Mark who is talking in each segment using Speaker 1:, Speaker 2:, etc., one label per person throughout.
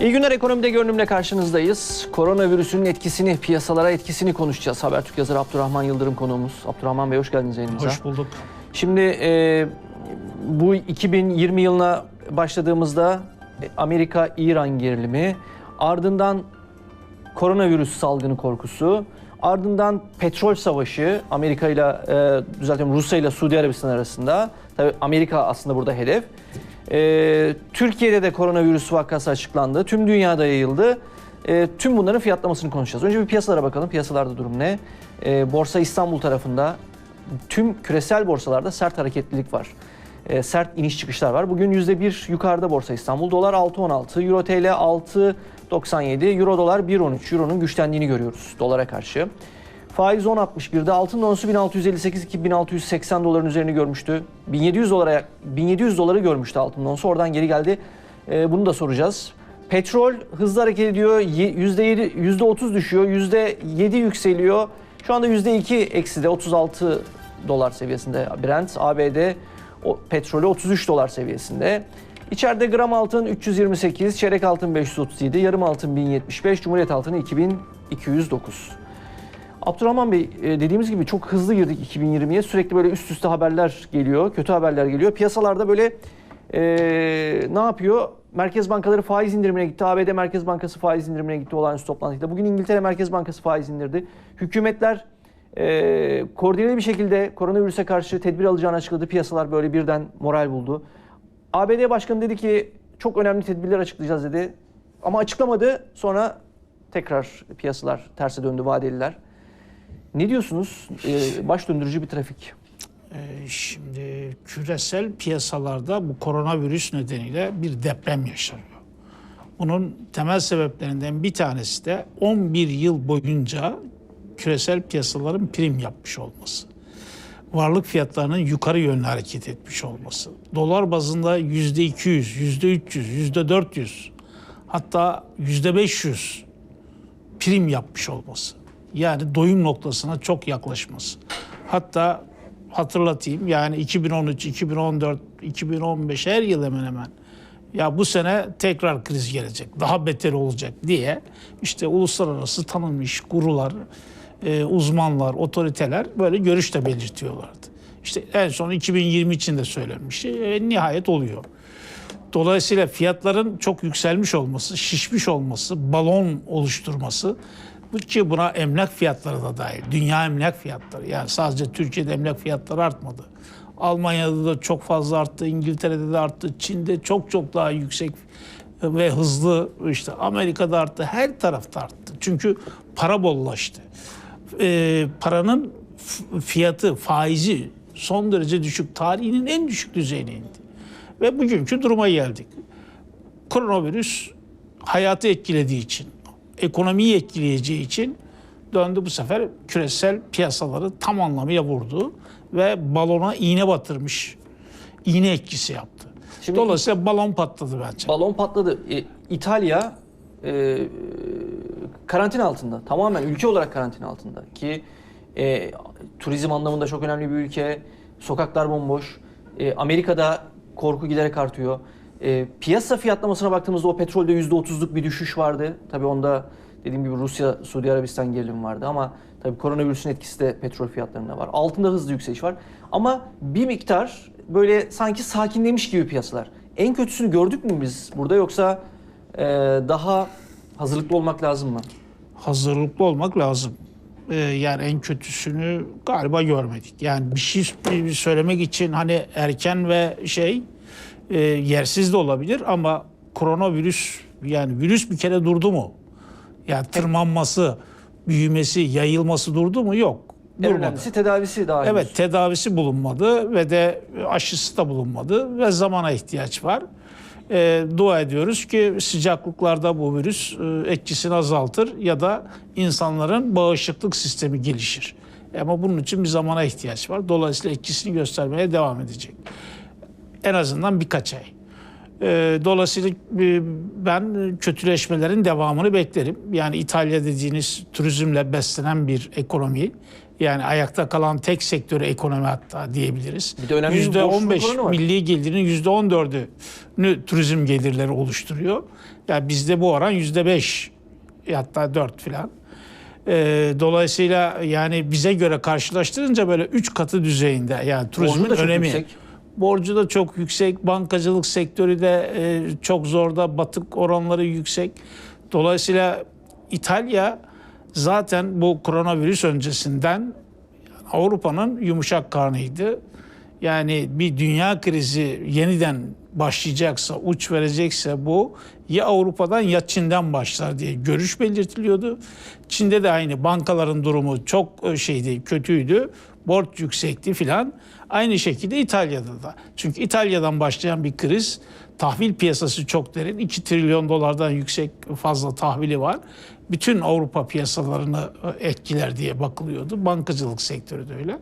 Speaker 1: İyi günler ekonomide görünümle karşınızdayız. Koronavirüsün etkisini, piyasalara etkisini konuşacağız. Habertürk yazarı Abdurrahman Yıldırım konuğumuz. Abdurrahman Bey hoş geldiniz yayınımıza.
Speaker 2: Hoş bulduk.
Speaker 1: Şimdi e, bu 2020 yılına başladığımızda e, Amerika-İran gerilimi, ardından koronavirüs salgını korkusu, ardından petrol savaşı Amerika ile e, düzeltiyorum Rusya ile Suudi Arabistan arasında. Tabii Amerika aslında burada hedef. E, Türkiye'de de koronavirüs vakası açıklandı. Tüm dünyada yayıldı. E, tüm bunların fiyatlamasını konuşacağız. Önce bir piyasalara bakalım. Piyasalarda durum ne? E, Borsa İstanbul tarafında tüm küresel borsalarda sert hareketlilik var. E, sert iniş çıkışlar var. Bugün %1 yukarıda Borsa İstanbul. Dolar 6.16, Euro TL 6.97, Euro dolar 1.13. Euro'nun güçlendiğini görüyoruz dolara karşı. Faiz 10.61'de altın onsu 1658-2680 doların üzerini görmüştü. 1700 dolara 1700 doları görmüştü altın onsu. Oradan geri geldi. E, bunu da soracağız. Petrol hızlı hareket ediyor. Ye- %7, %30 düşüyor. %7 yükseliyor. Şu anda %2 eksi de 36 dolar seviyesinde Brent. ABD o, petrolü 33 dolar seviyesinde. İçeride gram altın 328, çeyrek altın 537, yarım altın 1075, cumhuriyet altını 2209. Abdurrahman Bey e, dediğimiz gibi çok hızlı girdik 2020'ye. Sürekli böyle üst üste haberler geliyor, kötü haberler geliyor. Piyasalarda böyle e, ne yapıyor? Merkez bankaları faiz indirimine gitti. ABD Merkez Bankası faiz indirimine gitti olağanüstü toplantıda. Bugün İngiltere Merkez Bankası faiz indirdi. Hükümetler e, koordineli bir şekilde koronavirüse karşı tedbir alacağını açıkladı. Piyasalar böyle birden moral buldu. ABD Başkanı dedi ki çok önemli tedbirler açıklayacağız dedi. Ama açıklamadı. Sonra tekrar piyasalar terse döndü vadeliler. Ne diyorsunuz? Ee, baş döndürücü bir trafik.
Speaker 2: Ee, Şimdi küresel piyasalarda bu koronavirüs nedeniyle bir deprem yaşanıyor. Bunun temel sebeplerinden bir tanesi de 11 yıl boyunca küresel piyasaların prim yapmış olması. Varlık fiyatlarının yukarı yönlü hareket etmiş olması. Dolar bazında yüzde 200, yüzde 300, yüzde 400 hatta yüzde 500 prim yapmış olması. Yani doyum noktasına çok yaklaşması. Hatta hatırlatayım yani 2013, 2014, 2015 her yıl hemen hemen ya bu sene tekrar kriz gelecek, daha beter olacak diye işte uluslararası tanınmış gurular, e, uzmanlar, otoriteler böyle görüş de belirtiyorlardı. İşte en son 2020 için de söylenmiş. E, nihayet oluyor. Dolayısıyla fiyatların çok yükselmiş olması, şişmiş olması, balon oluşturması ki buna emlak fiyatları da dahil. Dünya emlak fiyatları. Yani sadece Türkiye'de emlak fiyatları artmadı. Almanya'da da çok fazla arttı, İngiltere'de de arttı, Çin'de çok çok daha yüksek ve hızlı işte Amerika'da arttı, her tarafta arttı. Çünkü para bollaştı. Ee, paranın fiyatı, faizi son derece düşük, tarihinin en düşük düzeyine indi. Ve bugünkü duruma geldik. Koronavirüs hayatı etkilediği için, ekonomiyi etkileyeceği için döndü bu sefer küresel piyasaları tam anlamıyla vurdu ve balona iğne batırmış, iğne etkisi yaptı.
Speaker 1: Şimdi-
Speaker 2: Dolayısıyla balon patladı bence.
Speaker 1: Balon patladı. E, İtalya e, karantina altında. Tamamen ülke olarak karantina altında. Ki e, turizm anlamında çok önemli bir ülke. Sokaklar bomboş. E, Amerika'da korku giderek artıyor. E, piyasa fiyatlamasına baktığımızda o petrolde %30'luk bir düşüş vardı. Tabii onda dediğim gibi Rusya, Suudi Arabistan gerilimi vardı ama tabii koronavirüsün etkisi de petrol fiyatlarında var. Altında hızlı yükseliş var. Ama bir miktar böyle sanki sakinlemiş gibi piyasalar. En kötüsünü gördük mü biz burada yoksa e, daha hazırlıklı olmak lazım mı?
Speaker 2: hazırlıklı olmak lazım. Ee, yani en kötüsünü galiba görmedik. Yani bir şey söylemek için hani erken ve şey e, yersiz de olabilir ama koronavirüs yani virüs bir kere durdu mu? Yani tırmanması, büyümesi, yayılması durdu mu? Yok.
Speaker 1: En
Speaker 2: Durmadı.
Speaker 1: önemlisi tedavisi daha henüz.
Speaker 2: Evet tedavisi bulunmadı ve de aşısı da bulunmadı ve zamana ihtiyaç var. Ee, dua ediyoruz ki sıcaklıklarda bu virüs e, etkisini azaltır ya da insanların bağışıklık sistemi gelişir. Ama bunun için bir zamana ihtiyaç var. Dolayısıyla etkisini göstermeye devam edecek. En azından birkaç ay. Ee, dolayısıyla e, ben kötüleşmelerin devamını beklerim. Yani İtalya dediğiniz turizmle beslenen bir ekonomi. Yani ayakta kalan tek sektörü ekonomi hatta diyebiliriz.
Speaker 1: Bir de önemli bir
Speaker 2: Yüzde
Speaker 1: boşluk
Speaker 2: 15
Speaker 1: oranı var.
Speaker 2: milli gelirinin yüzde 14'ünü turizm gelirleri oluşturuyor. Yani bizde bu oran yüzde 5 hatta 4 filan. Ee, dolayısıyla yani bize göre karşılaştırınca böyle 3 katı düzeyinde yani turizmin önemi.
Speaker 1: yüksek.
Speaker 2: Borcu da çok yüksek. Bankacılık sektörü de e, çok zorda. Batık oranları yüksek. Dolayısıyla İtalya zaten bu koronavirüs öncesinden Avrupa'nın yumuşak karnıydı. Yani bir dünya krizi yeniden başlayacaksa, uç verecekse bu ya Avrupa'dan ya Çin'den başlar diye görüş belirtiliyordu. Çin'de de aynı bankaların durumu çok e, şeydi, kötüydü. Borç yüksekti filan. Aynı şekilde İtalya'da da. Çünkü İtalya'dan başlayan bir kriz tahvil piyasası çok derin. 2 trilyon dolardan yüksek fazla tahvili var. Bütün Avrupa piyasalarını e, etkiler diye bakılıyordu. Bankacılık sektörü de öyle.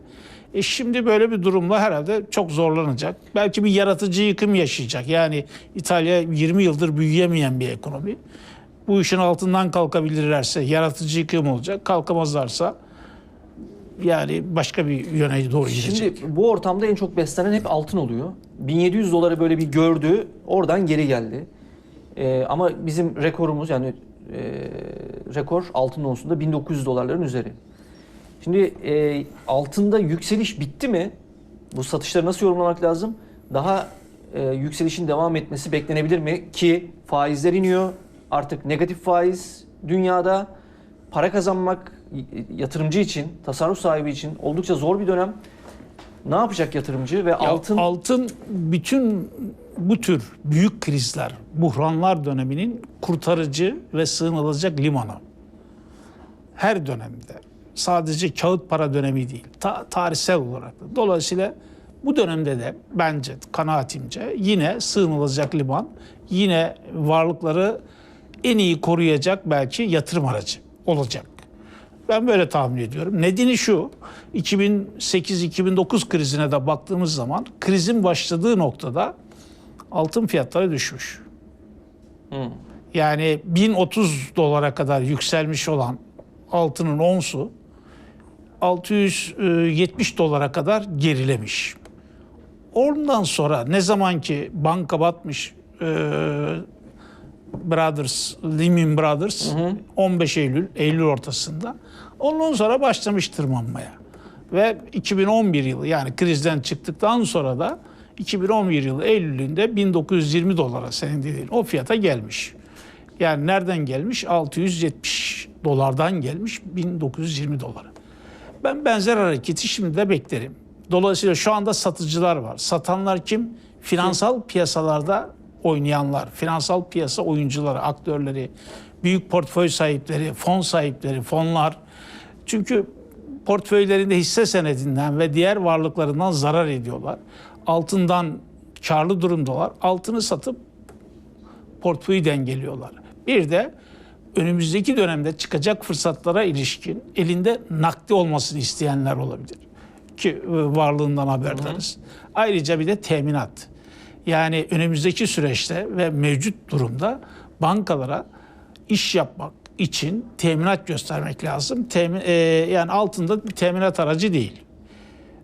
Speaker 2: E şimdi böyle bir durumla herhalde çok zorlanacak. Belki bir yaratıcı yıkım yaşayacak. Yani İtalya 20 yıldır büyüyemeyen bir ekonomi. Bu işin altından kalkabilirlerse yaratıcı yıkım olacak. Kalkamazlarsa yani başka bir yöne doğru gidecek.
Speaker 1: Şimdi bu ortamda en çok beslenen hep altın oluyor. 1700 doları böyle bir gördü, oradan geri geldi. Ee, ama bizim rekorumuz yani e, rekor altın onsunda 1900 dolarların üzeri. Şimdi e, altında yükseliş bitti mi? Bu satışları nasıl yorumlamak lazım? Daha e, yükselişin devam etmesi beklenebilir mi? Ki faizler iniyor. Artık negatif faiz dünyada para kazanmak yatırımcı için, tasarruf sahibi için oldukça zor bir dönem. Ne yapacak yatırımcı ve
Speaker 2: Ya
Speaker 1: altın
Speaker 2: altın bütün bu tür büyük krizler, buhranlar döneminin kurtarıcı ve sığınılacak limanı. Her dönemde. Sadece kağıt para dönemi değil. ta- tarihsel olarak da. Dolayısıyla bu dönemde de bence kanaatimce yine sığınılacak liman, yine varlıkları en iyi koruyacak belki yatırım aracı olacak. Ben böyle tahmin ediyorum. Nedeni şu, 2008-2009 krizine de baktığımız zaman krizin başladığı noktada altın fiyatları düşmüş. Yani 1030 dolara kadar yükselmiş olan altının onsu 670 dolara kadar gerilemiş. Ondan sonra ne zaman ki banka batmış Brothers, Lehman Brothers 15 Eylül, Eylül ortasında. Ondan sonra başlamış tırmanmaya. Ve 2011 yılı yani krizden çıktıktan sonra da 2011 yılı Eylül'ünde 1920 dolara senin dediğin o fiyata gelmiş. Yani nereden gelmiş? 670 dolardan gelmiş 1920 dolara. Ben benzer hareketi şimdi de beklerim. Dolayısıyla şu anda satıcılar var. Satanlar kim? Finansal piyasalarda oynayanlar, finansal piyasa oyuncuları, aktörleri, büyük portföy sahipleri, fon sahipleri, fonlar. Çünkü portföylerinde hisse senedinden ve diğer varlıklarından zarar ediyorlar. Altından karlı durumdalar. Altını satıp portföyü dengeliyorlar. Bir de önümüzdeki dönemde çıkacak fırsatlara ilişkin elinde nakdi olmasını isteyenler olabilir. Ki e, varlığından haberdarız. Ayrıca bir de teminat. Yani önümüzdeki süreçte ve mevcut durumda bankalara iş yapmak için teminat göstermek lazım. Temin, e, yani altında bir teminat aracı değil.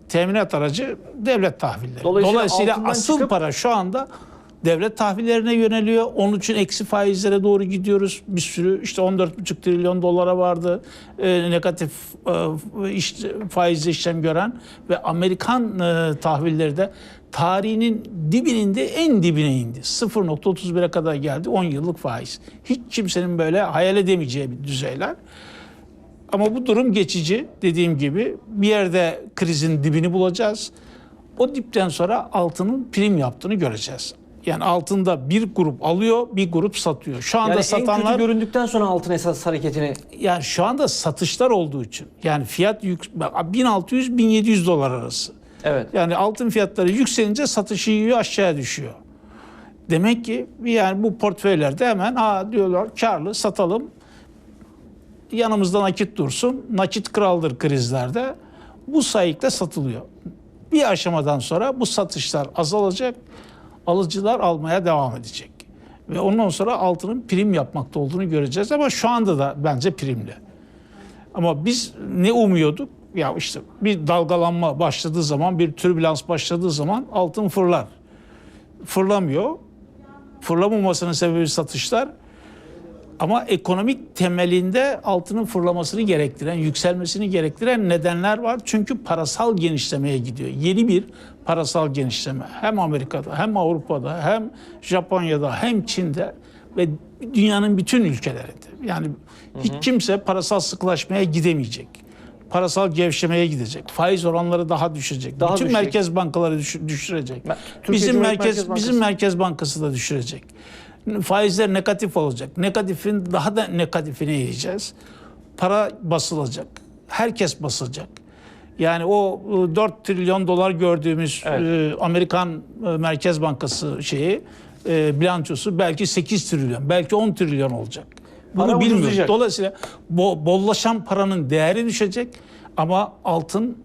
Speaker 2: Teminat aracı devlet tahvilleri.
Speaker 1: Dolayısıyla
Speaker 2: Dolayısıyla, asıl
Speaker 1: çıkıp-
Speaker 2: para şu anda devlet tahvillerine yöneliyor. Onun için eksi faizlere doğru gidiyoruz. Bir sürü işte 14,5 trilyon dolara vardı e, negatif e, iş, faizli işlem gören ve Amerikan e, tahvilleri de tarihinin dibinin de en dibine indi. 0.31'e kadar geldi 10 yıllık faiz. Hiç kimsenin böyle hayal edemeyeceği bir düzeyler. Ama bu durum geçici. Dediğim gibi bir yerde krizin dibini bulacağız. O dipten sonra altının prim yaptığını göreceğiz. Yani altında bir grup alıyor, bir grup satıyor. Şu anda
Speaker 1: yani en
Speaker 2: satanlar
Speaker 1: kötü göründükten sonra altın esas hareketini
Speaker 2: yani şu anda satışlar olduğu için yani fiyat yük 1600-1700 dolar arası.
Speaker 1: evet.
Speaker 2: Yani altın fiyatları yükselince satışı yiyor aşağıya düşüyor. Demek ki yani bu portföylerde hemen aa diyorlar karlı satalım. Yanımızda nakit dursun. Nakit kraldır krizlerde. Bu sayıkta satılıyor. Bir aşamadan sonra bu satışlar azalacak. Alıcılar almaya devam edecek. Ve ondan sonra altının prim yapmakta olduğunu göreceğiz ama şu anda da bence primli. Ama biz ne umuyorduk? Ya işte bir dalgalanma başladığı zaman, bir türbülans başladığı zaman altın fırlar. Fırlamıyor. Fırlamamasının sebebi satışlar. Ama ekonomik temelinde altının fırlamasını gerektiren, yükselmesini gerektiren nedenler var. Çünkü parasal genişlemeye gidiyor. Yeni bir parasal genişleme. Hem Amerika'da, hem Avrupa'da, hem Japonya'da, hem Çin'de ve dünyanın bütün ülkelerinde. Yani hiç kimse parasal sıkılaşmaya gidemeyecek. Parasal gevşemeye gidecek. Faiz oranları daha düşecek.
Speaker 1: Daha
Speaker 2: bütün
Speaker 1: düşecek.
Speaker 2: merkez bankaları düş- düşürecek.
Speaker 1: Türkiye
Speaker 2: bizim merkez,
Speaker 1: Merkez
Speaker 2: bizim. Merkez Bankası da düşürecek. Faizler negatif olacak. Negatifin daha da negatifine ineceğiz. Para basılacak. Herkes basılacak. Yani o e, 4 trilyon dolar gördüğümüz
Speaker 1: Evet.
Speaker 2: e, Amerikan e, Merkez Bankası şeyi e, bilançosu belki 8 trilyon, belki 10 trilyon olacak. Bunu
Speaker 1: Para
Speaker 2: bilmiyoruz.
Speaker 1: ucuzlayacak.
Speaker 2: Dolayısıyla bo- bollaşan paranın değeri düşecek ama altın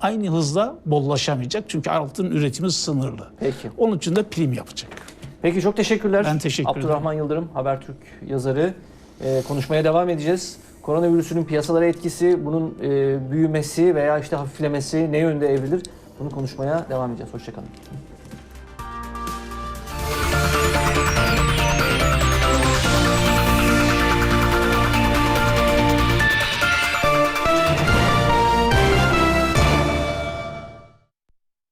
Speaker 2: aynı hızla bollaşamayacak. Çünkü altın üretimi sınırlı.
Speaker 1: Peki.
Speaker 2: Onun için de prim yapacak.
Speaker 1: Peki çok teşekkürler.
Speaker 2: Ben teşekkür
Speaker 1: Abdurrahman Yıldırım, Habertürk yazarı. Ee, konuşmaya devam edeceğiz. Koronavirüsünün piyasalara etkisi, bunun e, büyümesi veya işte hafiflemesi ne yönde evrilir? Bunu konuşmaya devam edeceğiz. Hoşçakalın.